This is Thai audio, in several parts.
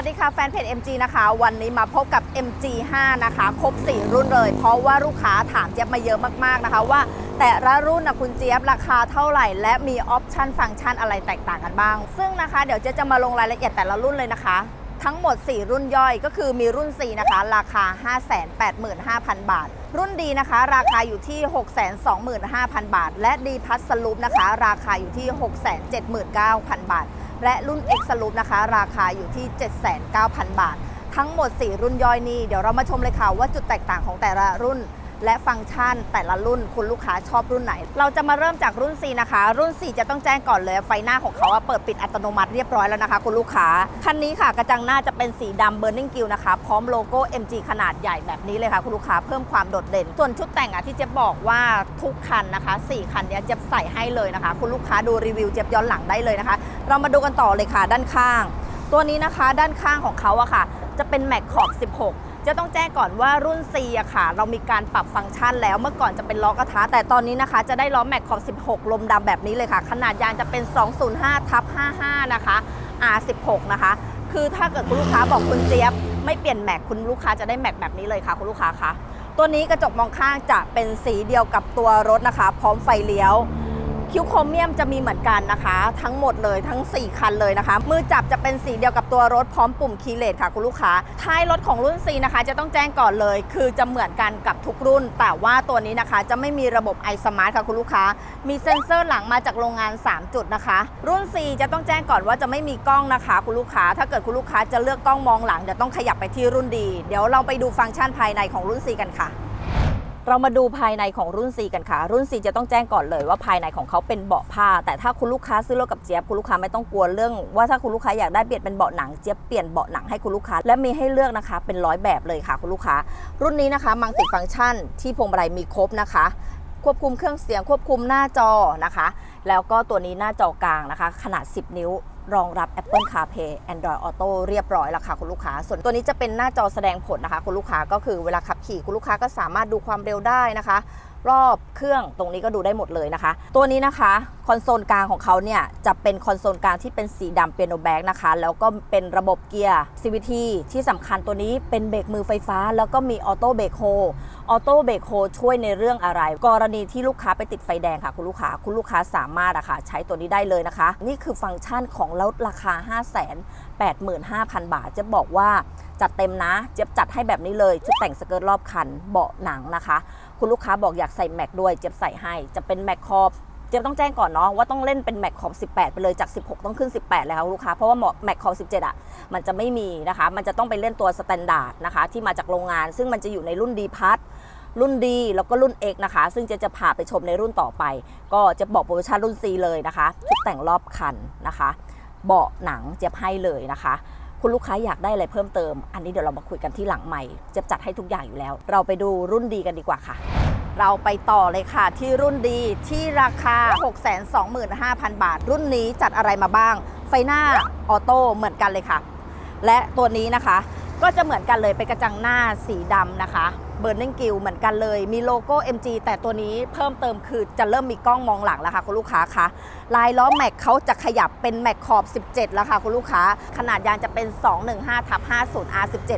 วัสดีค่ะแฟนเพจ MG นะคะ วันนี้มาพบกับ MG5 นะคะ ครบ 4 รุ่นเลย เพราะว่าลูกค้าถามเจี๊ยบมาเยอะมากๆนะคะว่าแต่ละรุ่นนะคุณเจี๊ยบราคาเท่าไหร่ และมีออปชันฟังก์ชันอะไรแตกต่างกันบ้าง ซึ่งนะคะเดี๋ยวเจ๊ยบจะมาลงรายละเอียดแต่ละรุ่นเลยนะคะ ทั้งหมด 4 รุ่นย่อยก็คือมีรุ่น4นะคะ ราคา 585,000 บาท รุ่นดีนะคะ ราคาอยู่ที่ 625,000 บาท และดีพัสลูปนะคะ ราคาอยู่ที่ 679,000 บาท และรุ่น X l o o p นะคะ ราคาอยู่ที่ 79,000 บาท ทั้งหมด 4 รุ่นย่อยนี้ เดี๋ยวเรามาชมเลยค่ะว่าจุดแตกต่างของแต่ละรุ่น และฟังก์ชันแต่ละรุ่นคุณลูกค้าชอบรุ่นไหน เราจะมาเริ่มจากรุ่น 4 นะคะ รุ่น 4 จะต้องแจ้งก่อนเลย ไฟหน้าของเขาเปิดปิดอัตโนมัติเรียบร้อยแล้วนะคะ คุณลูกค้า คันนี้ค่ะ กระจังหน้าจะเป็นสีดำ Burning Grill นะคะ พร้อมโลโก้ MG ขนาดใหญ่แบบนี้เลยค่ะ คุณลูกค้าเพิ่มความโดดเด่น ส่วนชุดแต่งอะที่เจ๊บบอกว่าทุกคันนะคะ4คันเนี้ยเจ๊บใส่ให้เลยนะคะ คุณลูกค้าดูรีวิวเจ๊บย้อนหลังได้เลยนะคะ เรามาดูกันต่อเลยค่ะ ด้านข้าง ตัวนี้นะคะ ด้านข้างของเขาอะค่ะ จะเป็นแม็กขอบ 16 จะต้องแจ้งก่อนว่ารุ่น C อะค่ะ เรามีการปรับฟังก์ชันแล้วเมื่อก่อนจะเป็นล้อกระทะแต่ตอนนี้นะคะ จะได้ล้อแม็กขอบ 16 ลมดำแบบนี้เลยค่ะ ขนาดยางจะเป็น 205ทับ55 นะคะ R16 นะคะ คือถ้าเกิดคุณลูกค้าบอกคุณเจี๊ยบ ไม่เปลี่ยนแม็กคุณลูกค้าจะได้แม็กแบบนี้เลยค่ะ คุณลูกค้าคะตัวนี้กระจกมองข้างจะเป็นสีเดียวกับตัวรถนะคะ พร้อมไฟเลี้ยว คิ้วโครเมียมจะมีเหมือนกันนะคะ ทั้งหมดเลยทั้ง 4 คันเลยนะคะ มือจับจะเป็นสีเดียวกับตัวรถพร้อมปุ่มคีย์เลสค่ะคุณลูกค้าท้ายรถของรุ่น C นะคะ จะต้องแจ้งก่อนเลย คือจะเหมือนกันกับทุกรุ่น แต่ว่าตัวนี้นะคะ จะไม่มีระบบ i Smart ค่ะคุณลูกค้า มีเซ็นเซอร์หลังมาจากโรงงาน 3 จุดนะคะ รุ่น C จะต้องแจ้งก่อนว่าจะไม่มีกล้องนะคะ คุณลูกค้า ถ้าเกิดคุณลูกค้าจะเลือกกล้องมองหลังจะต้องขยับไปที่รุ่นดี เดี๋ยวเราไปดูฟังก์ชันภายในของรุ่น C กันค่ะ เรามาดูภายในของรุ่น C กันค่ะ รุ่น C จะต้องแจ้งก่อนเลยว่าภายในของเขาเป็นเบาะผ้า แต่ถ้าคุณลูกค้าซื้อรถกับเจี๊ยบคุณลูกค้าไม่ต้องกลัวเรื่อง ว่าถ้าคุณลูกค้าอยากได้เปลี่ยนเป็นเบาะหนังเจี๊ยบเปลี่ยนเบาะหนังให้คุณลูกค้าและมีให้เลือกนะคะ เป็นร้อยแบบเลยค่ะ คุณลูกค้า รุ่นนี้นะคะมังติฟังก์ชันที่พวงมาลัยมีครบนะคะควบคุมเครื่องเสียงควบคุมหน้าจอนะคะ แล้วก็ตัวนี้หน้าจอกลางนะคะ ขนาด 10 นิ้ว รองรับ Apple CarPlay Android Auto เรียบร้อยแล้วค่ะคุณลูกค้า ส่วนตัวนี้จะเป็นหน้าจอแสดงผลนะคะ คุณลูกค้าก็คือเวลาขับขี่คุณลูกค้าก็สามารถดูความเร็วได้นะคะ รอบเครื่องตรงนี้ก็ดูได้หมดเลยนะคะ ตัวนี้นะคะคอนโซลกลางของเขาเนี่ยจะเป็นคอนโซลกลางที่เป็นสีดำเปียโนแบ็กนะคะ แล้วก็เป็นระบบเกียร์ CVT ที่สำคัญตัวนี้เป็นเบรกมือไฟฟ้า แล้วก็มีออโต้เบรกโฮออโต้เบรกโฮช่วยในเรื่องอะไร กรณีที่ลูกค้าไปติดไฟแดงค่ะ คุณลูกค้าคุณลูกค้าสามารถอะค่ะใช้ตัวนี้ได้เลยนะคะ นี่คือฟังก์ชันของลดราคา 585,000 บาทจะบอกว่า จัดเต็มนะเจี๊ยบจัดให้แบบนี้เลยชุดแต่งสเกิร์ตรอบคันเบาะหนังนะคะ คุณลูกค้าบอกอยากใส่แม็กด้วยเจี๊ยบใส่ให้จะเป็นแม็กคอบเจี๊ยบต้องแจ้งก่อนเนาะว่าต้องเล่นเป็นแม็กขอบ 18 ไปเลยจาก 16 ต้องขึ้น 18เลยค่ะลูกค้า เพราะว่าแม็กขอบ 17 อะ มันจะไม่มีนะคะ มันจะต้องไปเล่นตัวสแตนดาร์ดนะคะ ที่มาจากโรงงาน ซึ่งมันจะอยู่ในรุ่นดีพัทรุ่นดีแล้วก็รุ่น X นะคะ ซึ่งเจะจะพาไปชมในรุ่นต่อไป ก็จะบอกโปรโมชั่นรุ่น C เลยนะคะชุดแต่งรอบคันนะคะ เบาะหนังเจี๊ยบให้เลยนะคะ คุณลูกค้าอยากได้อะไรเพิ่มเติม อันนี้เดี๋ยวเรามาคุยกันที่หลังใหม่จะจัดให้ทุกอย่างอยู่แล้ว เราไปดูรุ่นดีกันดีกว่าค่ะ เราไปต่อเลยค่ะ ที่รุ่นดีที่ราคา 625,000 บาท รุ่นนี้จัดอะไรมาบ้าง ไฟหน้าออโต้เหมือนกันเลยค่ะ และตัวนี้นะคะก็จะเหมือนกันเลยเป็นกระจังหน้าสีดำนะคะ เบ r ร์ i ิ g กิลเหมือนกันเลย มีโลโก้ MG แต่ตัวนี้เพิ่มเติมคือจะเริ่มมีกล้องมองหลังแล้วค่ะคุณลูกค้าคะลายล้อแม็กเขาจะขยับเป็นแม็กขอบ 17 แล้วค่ะคุณลูกค้า ขนาดยางจะเป็น 215ทับ50 R17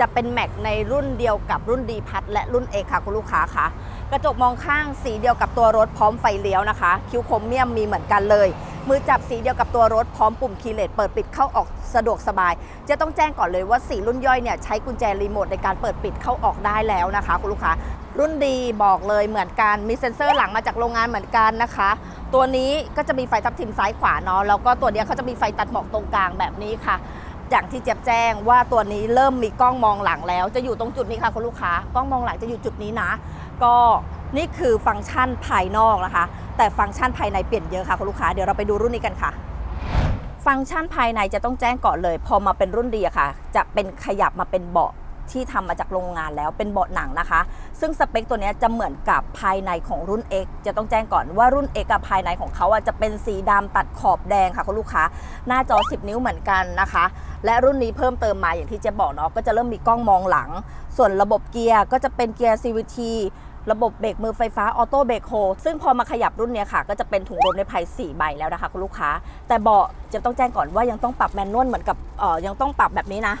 จะเป็นแม็กในรุ่นเดียวกับรุ่นดีพัทและรุ่น X ค่ะคุณลูกค้าคะกระจกมองข้างสีเดียวกับตัวรถพร้อมไฟเลี้ยวนะคะ คิ้วโครเมียมมีเหมือนกันเลย มือจับสีเดียวกับตัวรถพร้อมปุ่มคีย์เลสเปิดปิดเข้าออกสะดวกสบาย จะต้องแจ้งก่อนเลยว่าสีรุ่นย่อยเนี่ยใช้กุญแจรีโมทในการเปิดปิดเข้าออกได้แล้วนะคะ คุณลูกค้ารุ่นดีบอกเลยเหมือนกันมีเซ็นเซอร์หลังมาจากโรงงานเหมือนกันนะคะ ตัวนี้ก็จะมีไฟทับทิมซ้ายขวาเนาะแล้วก็ตัวเนี้ยเขาจะมีไฟตัดหมอกตรงกลางแบบนี้ค่ะอย่างที่เจี๊ยบแจ้งว่าตัวนี้เริ่มมีกล้องมองหลังแล้ว จะอยู่ตรงจุดนี้ค่ะคุณลูกค้ากล้องมองหลังจะอยู่จุดนี้นะ ก็ นี่คือฟังก์ชันภายนอกนะคะ แต่ฟังก์ชันภายในเปลี่ยนเยอะค่ะคุณลูกค้าเดี๋ยวเราไปดูรุ่นนี้กันค่ะ ฟังก์ชันภายในจะต้องแจ้งก่อนเลย พอมาเป็นรุ่นดีค่ะ จะเป็นขยับมาเป็นเบาะที่ทำมาจากโรงงานแล้วเป็นเบาะหนังนะคะ ซึ่งสเปคตัวนี้จะเหมือนกับภายในของรุ่น X จะต้องแจ้งก่อนว่ารุ่น X กับภายในของเขาจะเป็นสีดำตัดขอบแดงค่ะคุณลูกค้า หน้าจอ 10 นิ้วเหมือนกันนะคะ และรุ่นนี้เพิ่มเติมมาอย่างที่เจะบอกเนาะก็จะเริ่มมีกล้องมองหลัง ส่วนระบบเกียร์ก็จะเป็นเกียร์ CVT ระบบเบรกมือไฟฟ้าออโต้เบรกโฮซึ่งพอมาขยับรุ่นเนี้ยค่ะ ก็จะเป็นถุงลมในภาย4ใบแล้วนะคะคุณลูกค้า แต่เบาะจะต้องแจ้งก่อนว่ายังต้องปรับแมนนวลเหมือนกับเออยังต้องปรับแบบนี้นะ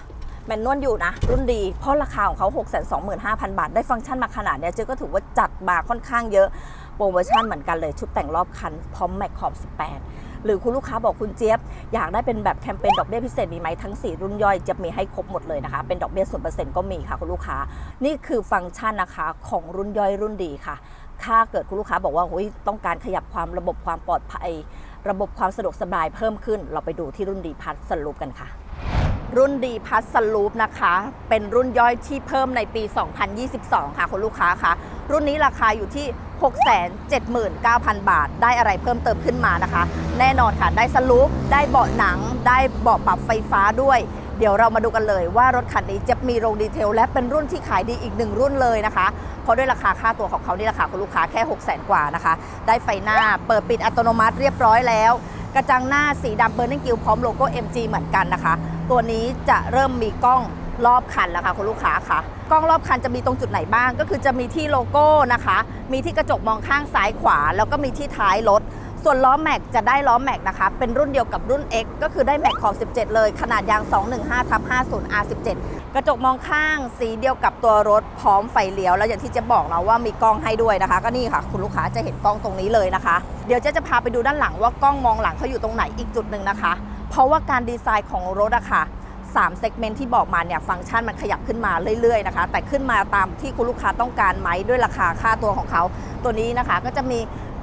แมนนวลอยู่นะ รุ่นดี เพราะราคาของเขา 6 2 5 0 0 0 บาท ได้ฟังก์ชันมาขนาดเนี้ยเจ๊ก็ถือว่าจัดมาค่อนข้างเยอะโปรโมชั่นเหมือนกันเลยชุดแต่งรอบคันพร้อมแม็กขอบ 18 หรือคุณลูกค้าบอกคุณเจี๊ยบ อยากได้เป็นแบบแคมเปญดอกเบี้ยพิเศษมีไหมทั้ง 4 รุ่นย่อยจะมีให้ครบหมดเลยนะคะ เป็นดอกเบี้ยศูนเปอร์เซ็นต์ก็มีค่ะคุณลูกค้า นี่คือฟังก์ชันนะคะของรุ่นย่อยรุ่นดีค่ะถ้าเกิดคุณลูกค้าบอกว่าโอ้ยต้องการขยับความระบบความปลอดภัย ระบบความสะดวกสบายเพิ่มขึ้น เราไปดูที่รุ่นดีพัทสรุปกันค่ะ รุ่นดีพัสลูปนะคะ เป็นรุ่นย่อยที่เพิ่มในปี 2022 ค่ะคุณลูกค้าคะรุ่นนี้ราคาอยู่ที่ 679,000 บาท ได้อะไรเพิ่มเติมขึ้นมานะคะ แน่นอนค่ะ ได้สลูปได้เบาะหนัง ได้เบาะปรับไฟฟ้าด้วย เดี๋ยวเรามาดูกันเลยว่ารถคันนี้จะมีโรงดีเทล และเป็นรุ่นที่ขายดีอีกหนึ่งรุ่นเลยนะคะ เพราะด้วยราคาค่าตัวของเขานี่ราคาคุณลูกค้าแค่6 0 0 0 0 0 กว่านะคะ ได้ไฟหน้าเปิดปิดอัตโนมัติเรียบร้อยแล้ว กระจังหน้าสีดำเบอร์นิงกิลพร้อมโลโก้ MG เหมือนกันนะคะ ตัวนี้จะเริ่มมีกล้อง รอบคันแล้วค่ะคุณลูกค้าค่ะกล้องรอบคันจะมีตรงจุดไหนบ้าง ก็คือจะมีที่โลโก้นะคะ มีที่กระจกมองข้างซ้ายขวา แล้วก็มีที่ท้ายรถ ส่วนล้อแม็กจะได้ล้อแม็กนะคะ เป็นรุ่นเดียวกับรุ่น X ก็คือได้แม็กขอบ 17 เลย ขนาดยาง 215ทับ50 R17 กระจกมองข้างสีเดียวกับตัวรถพร้อมไฟเลี้ยว แล้วอย่างที่เจะบอกนะว่ามีกล้องให้ด้วยนะคะ ก็นี่ค่ะ คุณลูกค้าจะเห็นกล้องตรงนี้เลยนะคะ เดี๋ยวเจะจะพาไปดูด้านหลังว่ากล้องมองหลังเขาอยู่ตรงไหนอีกจุดหนึ่งนะคะ เพราะว่าการดีไซน์ของรถอะค่ะ 3เซกเมนต์ที่บอกมาเนี่ยฟังก์ชันมันขยับขึ้นมาเรื่อยๆนะคะ แต่ขึ้นมาตามที่คุณลูกค้าต้องการไหมด้วยราคาค่าตัวของเขา ตัวนี้นะคะก็จะมี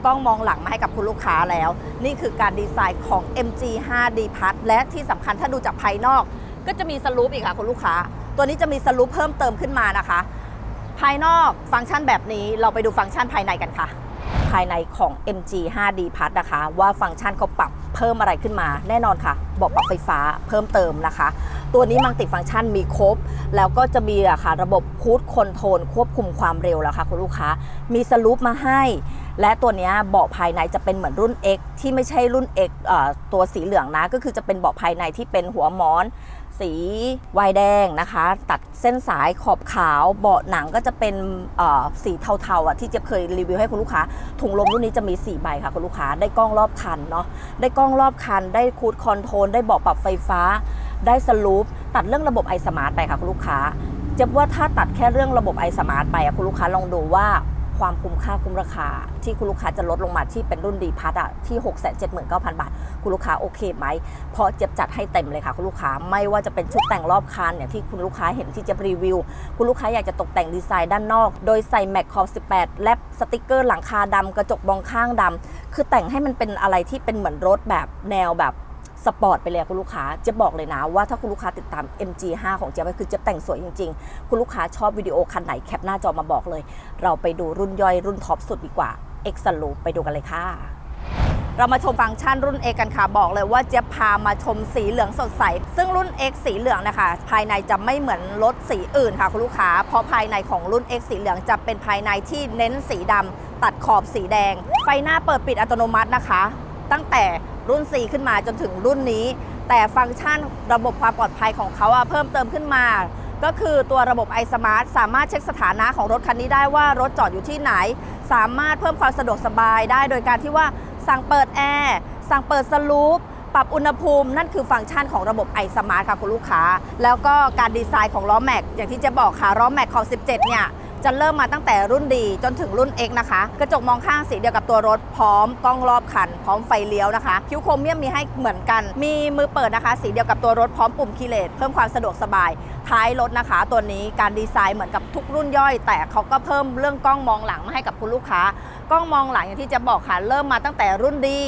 กล้องมองหลังมาให้กับคุณลูกค้าแล้ว นี่คือการดีไซน์ของ MG 5D Plus และที่สำคัญถ้าดูจากภายนอก ก็จะมีสลูปอีกค่ะคุณลูกค้า ตัวนี้จะมีสลูปเพิ่มเติมขึ้นมานะคะ ภายนอกฟังก์ชันแบบนี้เราไปดูฟังก์ชันภายในกันค่ะ ภายในของ MG 5D Plus นะคะ ว่าฟังก์ชันเขาปรับเพิ่มอะไรขึ้นมา แน่นอนค่ะ บอกปรับไฟฟ้าเพิ่มเติมนะคะ ตัวนี้มังติฟังก์ชันมีครบ แล้วก็จะมีอะค่ะระบบคูดคอนโทรลควบคุมความเร็วแล้วค่ะคุณลูกค้า มีสลูปมาให้ และตัวนี้เบาะภายในจะเป็นเหมือนรุ่น X ที่ไม่ใช่รุ่น X ตัวสีเหลืองนะ ก็คือจะเป็นเบาะภายในที่เป็นหัวหมอน สีวายแดงนะคะ ตัดเส้นสายขอบขาวเบาะหนังก็จะเป็นเอ่อสีเทาๆอะที่เจะเคยรีวิวให้คุณลูกค้า ถุงลมรุ่นนี้จะมี 4 ใบค่ะคุณลูกค้าได้กล้องรอบคันเนาะได้กล้องรอบคัน ได้คูดคอนโทรลได้เบาะปรับไฟฟ้า ได้สลูปตัดเรื่องระบบไอสมาร์ทไปค่ะคุณลูกค้าเจะว่าถ้าตัดแค่เรื่องระบบไอสมาร์ทไปอะคุณลูกค้าลองดูว่า ความคุ้มค่าคุ้มราคา ที่คุณลูกค้าจะลดลงมาที่เป็นรุ่นดีพัทอะที่ 679,000 บาท คุณลูกค้าโอเคไหมเพราะเจ็บจัดให้เต็มเลยค่ะ คุณลูกค้าไม่ว่าจะเป็นชุดแต่งรอบคันเนี่ยที่คุณลูกค้าเห็นที่จะรีวิว คุณลูกค้าอยากจะตกแต่งดีไซน์ด้านนอก โดยใส่แม็กคอ18 และสติกเกอร์หลังคาดำกระจกมองข้างดำคือแต่งให้มันเป็นอะไรที่เป็นเหมือนรถแบบแนวแบบ สปอร์ตไปเลยคุณลูกค้าเจะบอกเลยนะว่าถ้าคุณลูกค้าติดตาม MG5 ของเจ๊ยบคือเจะแต่งสวยจริง ๆ คุณลูกค้าชอบวิดีโอคันไหนแคปหน้าจอมาบอกเลย เราไปดูรุ่นย่อยรุ่นท็อปสุดดีกว่า X s l o o p ไปดูกันเลยค่ะเรามาชมฟังก์ชันรุ่น X กันค่ะบอกเลยว่าเจะพามาชมสีเหลืองสดใส ซึ่งรุ่น X สีเหลืองนะคะ ภายในจะไม่เหมือนรถสีอื่นค่ะคุณลูกค้า เพราะภายในของรุ่น X สีเหลืองจะเป็นภายในที่เน้นสีดำตัดขอบสีแดง ไฟหน้าเปิดปิดอัตโนมัตินะคะ ตั้งแต่ รุ่น 4 ขึ้นมาจนถึงรุ่นนี้ แต่ฟังก์ชันระบบความปลอดภัยของเขาเพิ่มเติมขึ้นมา ก็คือตัวระบบ iSmart สามารถเช็คสถานะของรถคันนี้ได้ว่ารถจอดอยู่ที่ไหน สามารถเพิ่มความสะดวกสบายได้โดยการที่ว่าสั่งเปิดแอร์สั่งเปิดสลูปปรับอุณหภูมินั่นคือฟังก์ชันของระบบ iSmart ค่ะคุณลูกค้า แล้วก็การดีไซน์ของล้อแม็กอย่างที่จะบอกค่ะล้อแม็กของ 17 เนี่ย จะเริ่มมาตั้งแต่รุ่นดีจนถึงรุ่น X นะคะ กระจกมองข้างสีเดียวกับตัวรถพร้อมกล้องรอบคัน พร้อมไฟเลี้ยวนะคะ คิ้วโครเมียมมีให้เหมือนกัน มีมือเปิดนะคะ สีเดียวกับตัวรถพร้อมปุ่มคีย์เลสเพิ่มความสะดวกสบาย ท้ายรถนะคะ ตัวนี้การดีไซน์เหมือนกับทุกรุ่นย่อย แต่เขาก็เพิ่มเรื่องกล้องมองหลังมาให้กับคุณลูกค้ากล้องมองหลังอย่างที่จะบอกค่ะเริ่มมาตั้งแต่รุ่นดี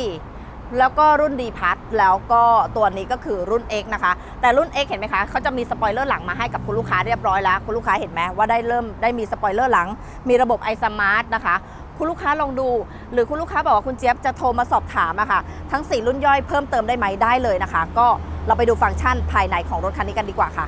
แล้วก็รุ่นดีพัทแล้วก็ตัวนี้ก็คือรุ่น X นะคะ แต่รุ่น X เห็นไหมคะเขาจะมีสปอยเลอร์หลังมาให้กับคุณลูกค้าเรียบร้อยแล้ว คุณลูกค้าเห็นไหมว่าได้เริ่มได้มีสปอยเลอร์หลัง มีระบบ iSmart นะคะคุณลูกค้าลองดู หรือคุณลูกค้าบอกว่าคุณเจี๊ยบจะโทรมาสอบถามอะค่ะ ทั้ง 4 รุ่นย่อยเพิ่มเติมได้ไหมได้เลยนะคะ ก็เราไปดูฟังก์ชันภายในของรถคันนี้กันดีกว่าค่ะ